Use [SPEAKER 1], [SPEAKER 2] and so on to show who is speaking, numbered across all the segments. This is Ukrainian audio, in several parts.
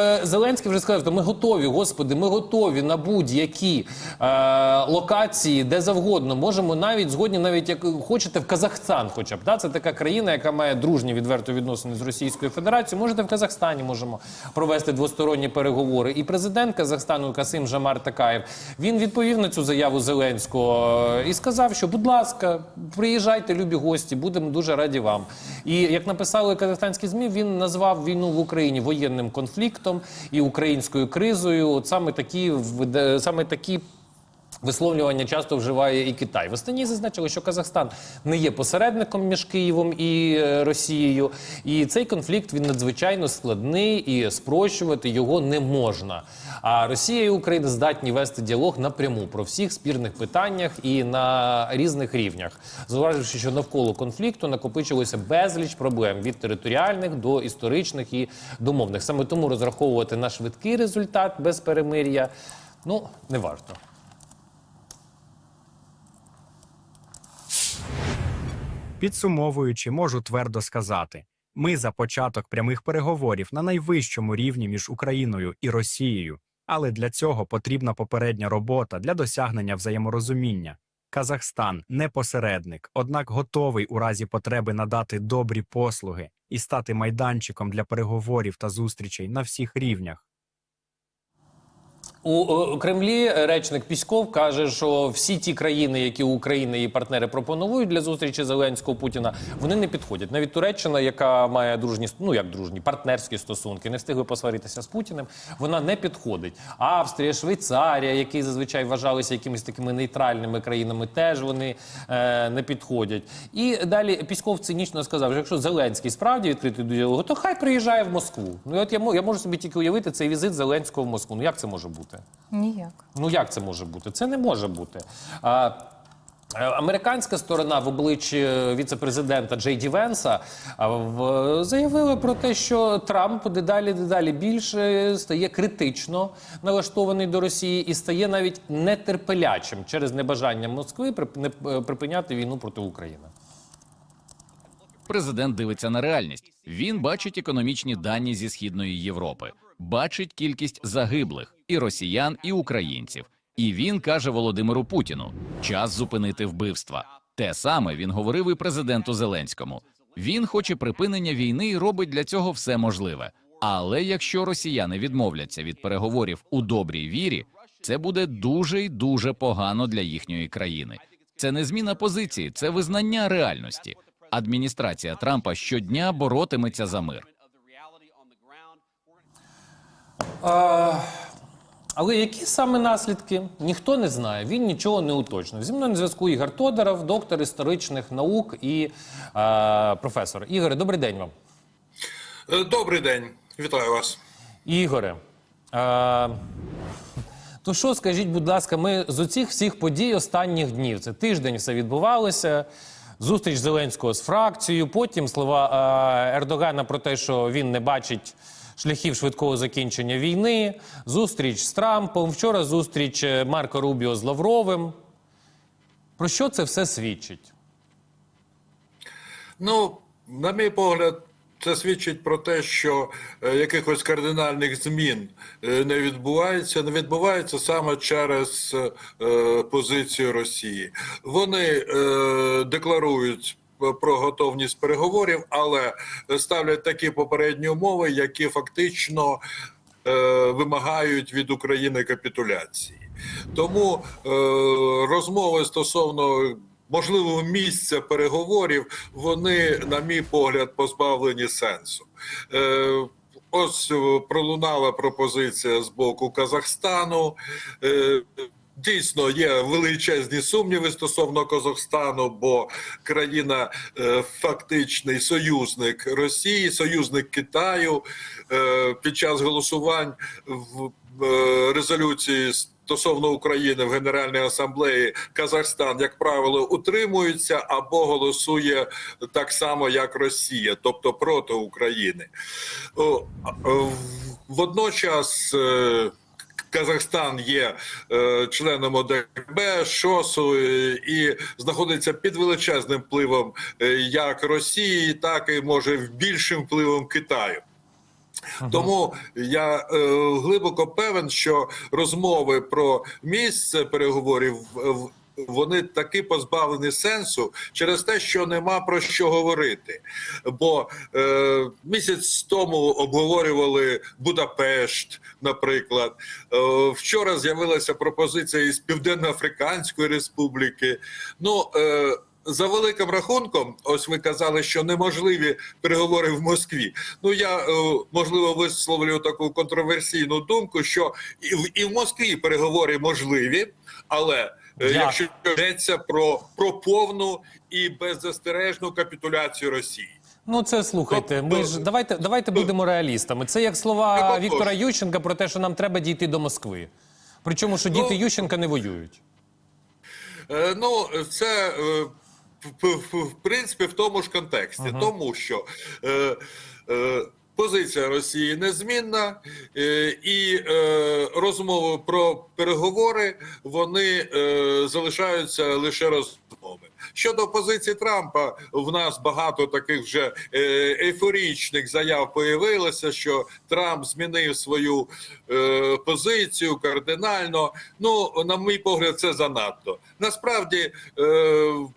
[SPEAKER 1] Е, Зеленський вже сказав, що ми готові, господи, ми готові на будь-які е, локації, де завгодно. Можемо навіть згодні, навіть як хочете в Казахстан, хоча б да? це така країна, яка має дружні відверто відносини з Російською Федерацією. Можете в Казахстані можемо провести двосторонні переговори. І президент Казахстану Касим Жамар Такаєв він відповів на цю заяву Зеленського е, і сказав, що будь ласка, приїжджайте, любі гості, будемо дуже раді вам. І як написали казахстанські змі, він назвав війну в Україні воєнним конфліктом і українською кризою. От саме такі вд- саме такі. Висловлювання часто вживає і Китай. В останній зазначили, що Казахстан не є посередником між Києвом і е, Росією, і цей конфлікт він надзвичайно складний і спрощувати його не можна. А Росія і Україна здатні вести діалог напряму про всіх спірних питаннях і на різних рівнях, зауваживши, що навколо конфлікту накопичилося безліч проблем від територіальних до історичних і домовних. Саме тому розраховувати на швидкий результат без перемир'я ну не варто.
[SPEAKER 2] Підсумовуючи, можу твердо сказати: ми за початок прямих переговорів на найвищому рівні між Україною і Росією, але для цього потрібна попередня робота для досягнення взаєморозуміння. Казахстан не посередник, однак готовий у разі потреби надати добрі послуги і стати майданчиком для переговорів та зустрічей на всіх рівнях.
[SPEAKER 1] У Кремлі речник Піськов каже, що всі ті країни, які Україна і партнери пропонують для зустрічі Зеленського Путіна, вони не підходять. Навіть Туреччина, яка має дружні ну як дружні партнерські стосунки, не встигли посваритися з Путіним. Вона не підходить. Австрія, Швейцарія, які зазвичай вважалися якимись такими нейтральними країнами, теж вони е, не підходять. І далі Піськов цинічно сказав, що якщо Зеленський справді відкритий до діалогу, то хай приїжджає в Москву. Ну от я я можу собі тільки уявити цей візит Зеленського в Москву. Ну як це може бути?
[SPEAKER 3] Ніяк.
[SPEAKER 1] Ну як це може бути? Це не може бути. А, е, Американська сторона в обличчі віце-президента Джей Ді Венса в- заявила про те, що Трамп дедалі дедалі більше стає критично налаштований до Росії і стає навіть нетерпелячим через небажання Москви не- е, припиняти війну проти України.
[SPEAKER 4] Президент дивиться на реальність. Він бачить економічні дані зі східної Європи, бачить кількість загиблих і росіян, і українців. І він каже Володимиру Путіну: час зупинити вбивства. Те саме він говорив і президенту Зеленському. Він хоче припинення війни і робить для цього все можливе. Але якщо росіяни відмовляться від переговорів у добрій вірі, це буде дуже й дуже погано для їхньої країни. Це не зміна позиції, це визнання реальності. Адміністрація Трампа щодня боротиметься за мир.
[SPEAKER 1] А, але які саме наслідки? Ніхто не знає. Він нічого не уточнив. Зі мною на зв'язку Ігор Тодоров, доктор історичних наук і а, професор. Ігоре, добрий день вам.
[SPEAKER 5] Е, Добрий день, вітаю вас.
[SPEAKER 1] Ігоре. А, то що, скажіть, будь ласка, ми з оцих всіх подій останніх днів, це тиждень все відбувалося. Зустріч Зеленського з фракцією, потім слова а, Ердогана про те, що він не бачить шляхів швидкого закінчення війни, зустріч з Трампом, вчора зустріч е, Марко Рубіо з Лавровим. Про що це все свідчить?
[SPEAKER 5] Ну, на мій погляд, це свідчить про те, що е, якихось кардинальних змін е, не відбувається. Не відбувається саме через позицію Росії. Вони декларують. Про готовність переговорів, але ставлять такі попередні умови, які фактично е, вимагають від України капітуляції. Тому е, розмови стосовно можливого місця переговорів, вони, на мій погляд, позбавлені сенсу. Е, Ось е, пролунала пропозиція з боку Казахстану. Е, Дійсно, є величезні сумніви стосовно Казахстану, бо країна е, фактичний союзник Росії, союзник Китаю. Е, під час голосувань в е, резолюції стосовно України в Генеральній асамблеї Казахстан, як правило, утримується або голосує так само, як Росія, тобто проти України. Водночас. е, Казахстан є е, членом ОДКБ, ШОСу е, і знаходиться під величезним впливом е, як Росії, так і може більшим впливом Китаю. Тому я е, глибоко певен, що розмови про місце переговорів в- в- вони таки позбавлені сенсу через те, що нема про що говорити. Бо е, місяць тому обговорювали Будапешт, наприклад. Е, вчора з'явилася пропозиція із Південно-Африканської Республіки. Ну е, за великим рахунком, ось ви казали, що неможливі переговори в Москві. Ну я е, можливо висловлю таку контроверсійну думку, що і в Москві переговори можливі, але е, якщо йдеться про, про повну і беззастережну капітуляцію Росії.
[SPEAKER 1] Ну це слухайте. Ми ж давайте давайте будемо реалістами. Це як слова. Віктора Ющенка про те, що нам треба дійти до Москви. Причому, що діти
[SPEAKER 5] Ну,
[SPEAKER 1] Ющенка не воюють.
[SPEAKER 5] Е, Ну, це е, в, принципі в тому ж контексті, тому що е, е, позиція Росії незмінна, е, і е, розмови про переговори вони е, залишаються лише розмовами. Щодо позиції Трампа, в нас багато таких вже ейфорічних заяв появилося, що Трамп змінив свою е, позицію кардинально. Ну, на мій погляд, це занадто. Насправді. Е,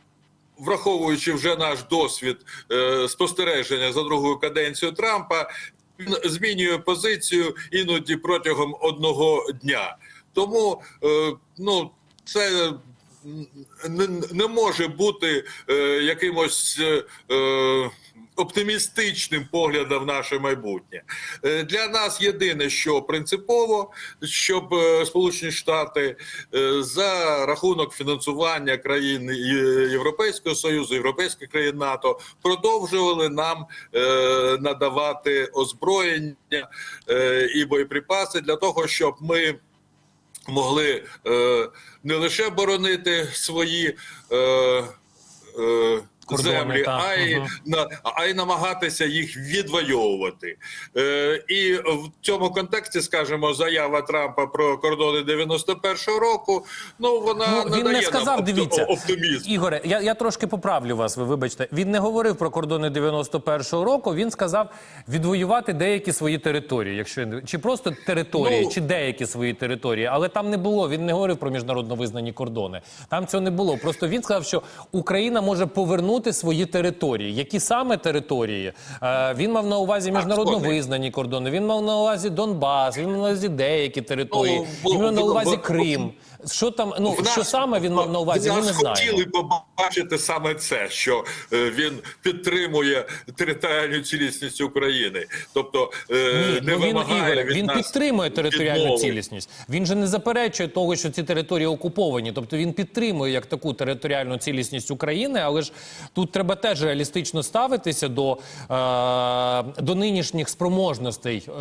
[SPEAKER 5] Враховуючи вже наш досвід е, спостереження за другою каденцією Трампа, він змінює позицію іноді протягом одного дня. Тому е, ну це не, не може бути е, якимось е, оптимістичним поглядом в наше майбутнє. Е, Для нас єдине, що принципово, щоб е, Сполучені Штати е, за рахунок фінансування країн Європейського Союзу, європейських країн НАТО продовжували нам надавати озброєння і боєприпаси для того, щоб ми могли не лише боронити свої. Землі,
[SPEAKER 1] так,
[SPEAKER 5] а й на а й намагатися їх відвоювати, е, і в цьому контексті, скажімо, заява Трампа про кордони 91-го року. Ну вона
[SPEAKER 1] Ну, він не сказав,
[SPEAKER 5] нам
[SPEAKER 1] дивіться,
[SPEAKER 5] оптимізм.
[SPEAKER 1] Ігоре, я, я трошки поправлю вас, ви вибачте. Він не говорив про кордони 91-го року, він сказав відвоювати деякі свої території, якщо чи просто території,
[SPEAKER 5] Ну-
[SPEAKER 1] чи деякі свої території. Але там не було, він не говорив про міжнародно визнані кордони. Там цього не було. Просто він сказав, що Україна може повернути свої території. Які саме території? Е, він мав на увазі міжнародно визнані кордони, він мав на увазі Донбас, він мав на увазі деякі території,
[SPEAKER 5] Ну,
[SPEAKER 1] він мав на увазі Крим. Що там, ну
[SPEAKER 5] нас-
[SPEAKER 1] що саме він мав на увазі? Ми не знаємо.
[SPEAKER 5] хотіли побачити саме це, що е, він підтримує територіальну цілісність України, тобто е,
[SPEAKER 1] Ні,
[SPEAKER 5] не
[SPEAKER 1] ну він
[SPEAKER 5] вимагає
[SPEAKER 1] Ігоре,
[SPEAKER 5] від
[SPEAKER 1] він
[SPEAKER 5] нас
[SPEAKER 1] підтримує територіальну
[SPEAKER 5] відмови.
[SPEAKER 1] цілісність. Він же не заперечує того, що ці території окуповані. Тобто він підтримує як таку територіальну цілісність України, але ж тут треба теж реалістично ставитися до, е, до нинішніх спроможностей е,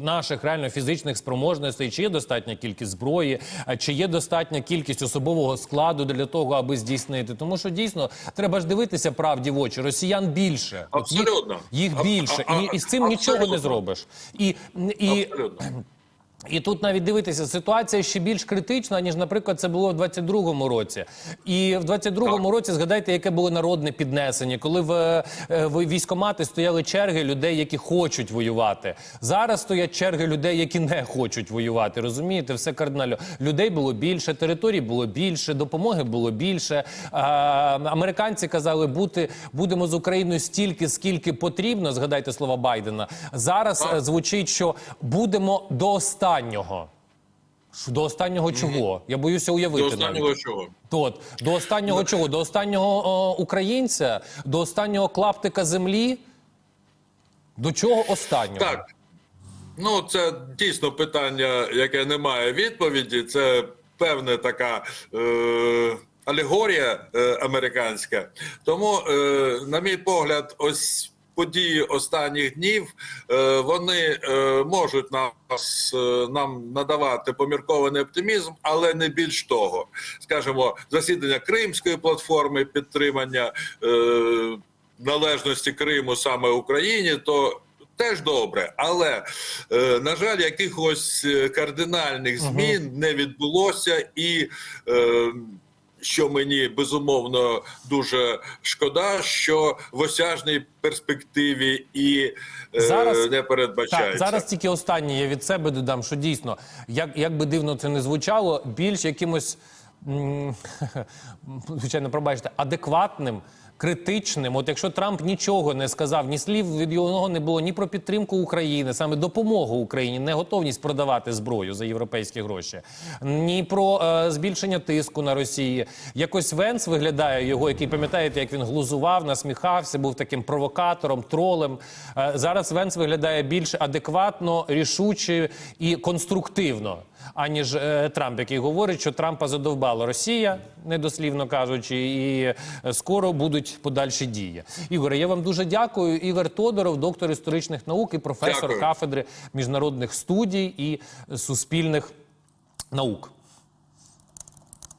[SPEAKER 1] наших реально фізичних спроможностей. Чи є достатня кількість зброї, чи є достатня кількість особового складу для того, аби здійснити. Тому що дійсно треба ж дивитися правді в очі. Росіян більше їх-
[SPEAKER 5] Абсолютно.
[SPEAKER 1] їх
[SPEAKER 5] А-
[SPEAKER 1] більше,
[SPEAKER 5] а-
[SPEAKER 1] і, і з цим нічого не зробиш. І, і,
[SPEAKER 5] Абсолютно.
[SPEAKER 1] І тут навіть дивитися, ситуація ще більш критична, ніж, наприклад, це було в 22-му році. І в 22-му році згадайте, яке було народне піднесення, коли в, е, в військомати стояли черги людей, які хочуть воювати. Зараз стоять черги людей, які не хочуть воювати. Розумієте, все кардинально. Людей було більше, територій було більше, допомоги було більше. А, американці казали, бути будемо з Україною стільки, скільки потрібно. Згадайте слова Байдена. Зараз е, звучить, що будемо до останнього. До останнього чого? Я боюся уявити.
[SPEAKER 5] До
[SPEAKER 1] навіть.
[SPEAKER 5] останнього чого?
[SPEAKER 1] От, до останнього чого? До останнього о, українця? До останнього клаптика землі? До чого останнього?
[SPEAKER 5] Так. Ну, це дійсно питання, яке не має відповіді. Це певна така е, алегорія е, американська. Тому, е, на мій погляд, ось. Події останніх днів е, вони е, можуть нас е, нам надавати поміркований оптимізм, але не більш того. Скажімо, засідання Кримської платформи, підтримання належності Криму саме Україні, то теж добре. Але е, на жаль, якихось кардинальних змін не відбулося і. Е, що мені безумовно дуже шкода, що в осяжній перспективі і е,
[SPEAKER 1] Зараз-
[SPEAKER 5] не передбачається.
[SPEAKER 1] Так, зараз тільки останнє я від себе додам, що дійсно, як, як би дивно це не звучало, більш якимось, звичайно, пробачте, адекватним. Критичним, от якщо Трамп нічого не сказав, ні слів від його не було ні про підтримку України, саме допомогу Україні, не готовність продавати зброю за європейські гроші, ні про е, збільшення тиску на Росії. Якось Венс виглядає його, який пам'ятаєте, як він глузував, насміхався, був таким провокатором, тролем. Е, зараз Венс виглядає більш адекватно, рішуче і конструктивно, аніж е, Трамп, який говорить, що Трампа задовбала Росія, недослівно кажучи, і е, скоро будуть подальші дії. Ігоре, я вам дуже дякую. Ігор Тодоров, доктор історичних наук і професор
[SPEAKER 5] Дякую.
[SPEAKER 1] кафедри міжнародних студій і суспільних наук.